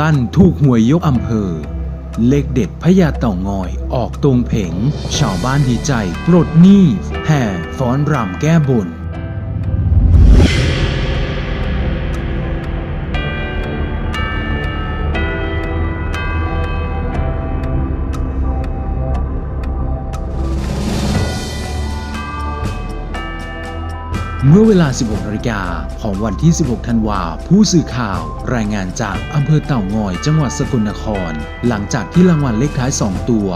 ลั่นถูกหวยยกอำเภอ เลขเด็ดพญาเต่างอยออกตรงเผง ชาวบ้านดีใจปลดหนี้แห่ฟ้อนรำแก้บน เมื่อเวลา 16นาฬิกาของวันที่ 16 ธันวา ผู้สื่อข่าว รายงานจากอำเภอเต่างอย จังหวัดสกลนคร หลังจากที่รางวัลเลขท้าย 2 ตัว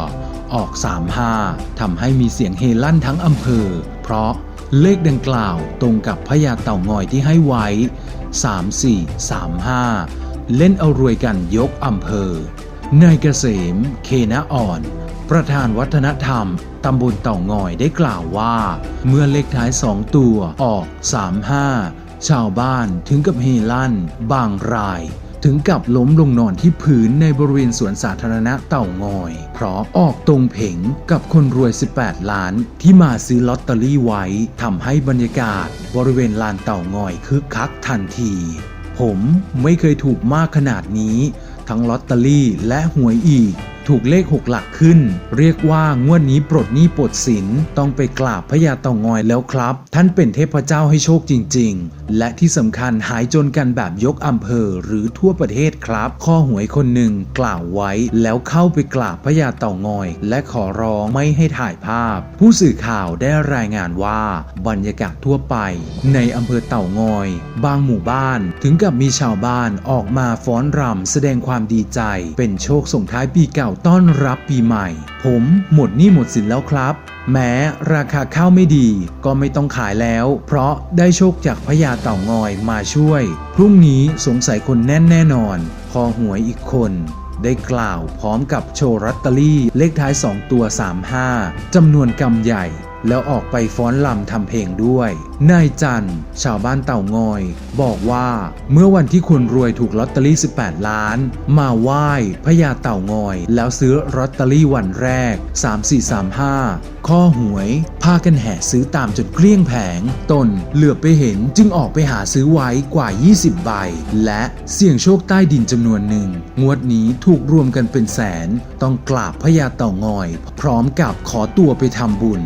ออก 35ทำให้มีเสียงเฮลั่นทั้งอำเภอ เพราะเลขดังกล่าวตรงกับพญาเต่างอยที่ให้ไว้ 3435 เล่นเอารวยกันยกอำเภอนายเกษม เคนะอ่อน ประธานวัฒนธรรม ตำบลเต่างอยได้กล่าวว่า เมื่อเลขท้าย2ตัวออก 35 ชาวบ้านถึงกับเฮลั่น บางราย ถึงกับล้มลงนอนที่พื้นในบริเวณสวนสาธารณะเต่างอย เพราะออกตรงเผงกับคนรวย 18 ล้านที่มาซื้อลอตเตอรี่ไว้ทำให้บรรยากาศ บริเวณลานเต่างอยคึกคักทันที ผมไม่เคยถูกมากขนาดนี้ ทั้งลอตเตอรี่และหวยอีก ถูกเลขหกหลักขึ้น เรียกว่างวดนี้ปลดหนี้ปลดสินต้องไปกราบพญาเต่างอยแล้วครับ ท่านเป็นเทพเจ้าให้โชคจริง ๆ และที่สำคัญหายจนกันแบบยกอำเภอหรือทั่วประเทศครับ ข้อหวยคนหนึ่งกล่าวไว้แล้วเข้าไปกราบพญาเต่างอย และขอร้องไม่ให้ถ่ายภาพ ผู้สื่อข่าวได้รายงานว่าบรรยากาศทั่วไป ในอำเภอเต่างอย บางหมู่บ้าน ถึงกับมีชาวบ้านออกมาฟ้อนรำแสดงความดีใจ เป็นโชคส่งท้ายปีเก่าต้อนรับปีใหม่ ผมหมดหนี้หมดสินแล้วครับ แม้ราคาข้าวไม่ดีก็ไม่ต้องขายแล้ว เพราะได้โชคจากพญาเต่างอยมาช่วย พรุ่งนี้สงสัยคนแน่นแน่นอนพอหวยอีกคน ได้กล่าวพร้อมกับโชว์รัตเตอรี่เลขท้าย 2 ตัว 35จำนวนกำใหญ่ แล้วออกไปฟ้อนลำทำเพลงด้วย นายจันทร์ชาวบ้านเต่างอย บอกว่าเมื่อวันที่คนรวยถูกลอตเตอรี่ 18 ล้าน มาไหว้พญาเต่างอย แล้วซื้อลอตเตอรี่วันแรก 3435 ข้อหวย พากันแห่ซื้อตามจนเกลี้ยงแผง ตนเหลือบไปเห็นจึงออกไปหาซื้อไว้กว่า 20 ใบ และเสี่ยงโชคใต้ดินจำนวนหนึ่ง งวดนี้ถูกรวมกันเป็นแสน ต้องกราบพญาเต่างอย พร้อมกับขอตัวไปทำบุญ